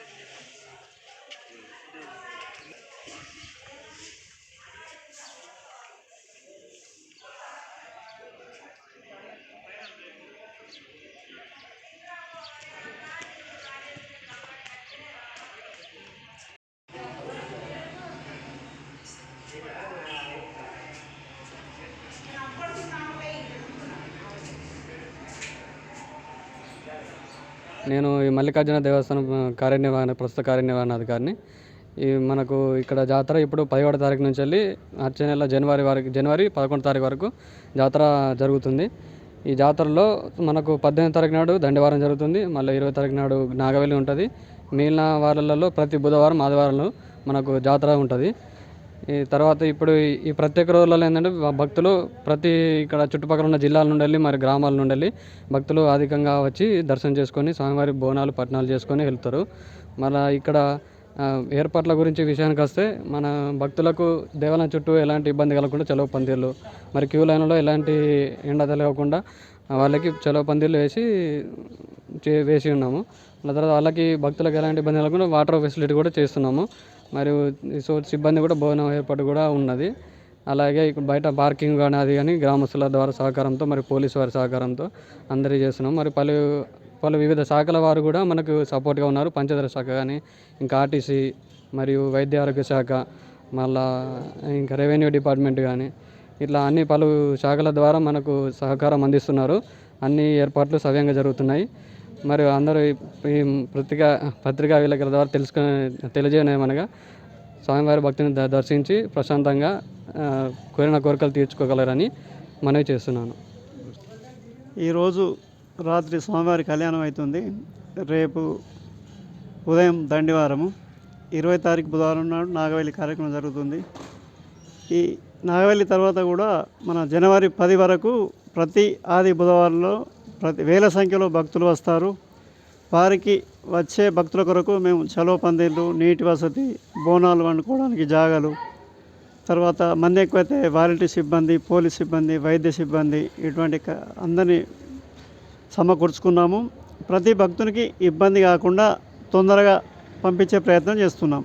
acredito. నేను ఈ మల్లికార్జున దేవస్థానం కార్యనిర్వహణ ప్రస్తుత కార్యనిర్వహణాధికారిని ఈ మనకు ఇక్కడ జాతర ఇప్పుడు పదిహేడో తారీఖు నుంచి వెళ్ళి వచ్చే నెల జనవరి వరకు జనవరి పదకొండు తారీఖు వరకు జాతర జరుగుతుంది. ఈ జాతరలో మనకు పద్దెనిమిది తారీఖు నాడు దండవారం జరుగుతుంది మళ్ళీ ఇరవై తారీఖు నాడు నాగవెల్లి ఉంటుంది. మిగిలిన వారాలలో ప్రతి బుధవారం ఆదివారంలో మనకు జాతర ఉంటుంది. ఈ తర్వాత ఇప్పుడు ఈ- ప్రత్యేక రోజులలో ఏంటంటే భక్తులు ప్రతి ఇక్కడ చుట్టుపక్కల ఉన్న జిల్లాల నుండి వెళ్ళి మరి గ్రామాల నుండి వెళ్ళి భక్తులు అధికంగా వచ్చి దర్శనం చేసుకొని స్వామివారి బోనాలు పట్నాలు చేసుకొని వెళ్తారు. మళ్ళీ ఇక్కడ ఏర్పాట్ల గురించి విషయానికి వస్తే మన భక్తులకు దేవాలయం చుట్టూ ఎలాంటి ఇబ్బంది కలగకుండా చలవ పందిర్లు మరి క్యూ లైన్లో ఎలాంటి ఎండ తగలకుండా వాళ్ళకి చలవ పందిర్లు వేసి చే- వేసి ఉన్నాము. తర్వాత వాళ్ళకి భక్తులకు ఎలాంటి ఇబ్బంది కలగకుండా వాటర్ ఫెసిలిటీ కూడా చేస్తున్నాము. మరియు సో సిబ్బంది కూడా భవనం ఏర్పాటు కూడా ఉన్నది. అలాగే ఇక్కడ బయట పార్కింగ్ కానీ అది కానీ గ్రామస్తుల ద్వారా సహకారంతో మరి పోలీసు వారి సహకారంతో అందరి చేస్తున్నాం. మరి పలు పలు వివిధ శాఖల వారు కూడా మనకు సపోర్ట్గా ఉన్నారు. పంచదార శాఖ కానీ ఇంకా ఆర్టీసీ మరియు వైద్య ఆరోగ్య శాఖ మళ్ళా ఇంకా రెవెన్యూ డిపార్ట్మెంట్ కానీ ఇట్లా అన్ని పలు శాఖల ద్వారా మనకు సహకారం అందిస్తున్నారు. అన్ని ఏర్పాట్లు సవ్యంగా జరుగుతున్నాయి. మరి అందరూ ఈ- పత్రికా పత్రికా విలేకరుల ద్వారా తెలుసుకునే తెలియజేయమనగా స్వామివారి భక్తిని ద- దర్శించి ప్రశాంతంగా కోరిన కోరికలు తీర్చుకోగలరని మనవి చేస్తున్నాను. ఈరోజు రాత్రి స్వామివారి కళ్యాణం అవుతుంది. రేపు ఉదయం దండివారము. ఇరవై తారీఖు బుధవారం నాడు నాగవెల్లి కార్యక్రమం జరుగుతుంది. ఈ నాగవెల్లి తర్వాత కూడా మన జనవరి పది వరకు ప్రతి ఆది బుధవారంలో ప్రతి వేల సంఖ్యలో భక్తులు వస్తారు. వారికి వచ్చే భక్తుల కొరకు మేము చలో పందిళ్ళు నీటి వసతి బోనాలు వండుకోవడానికి జాగాలు. తర్వాత మంది ఎక్కువైతే వాలంటీర్ సిబ్బంది పోలీస్ సిబ్బంది వైద్య సిబ్బంది ఇటువంటి అందరినీ సమకూర్చుకున్నాము. ప్రతి భక్తునికి ఇబ్బంది కాకుండా తొందరగా పంపించే ప్రయత్నం చేస్తున్నాం.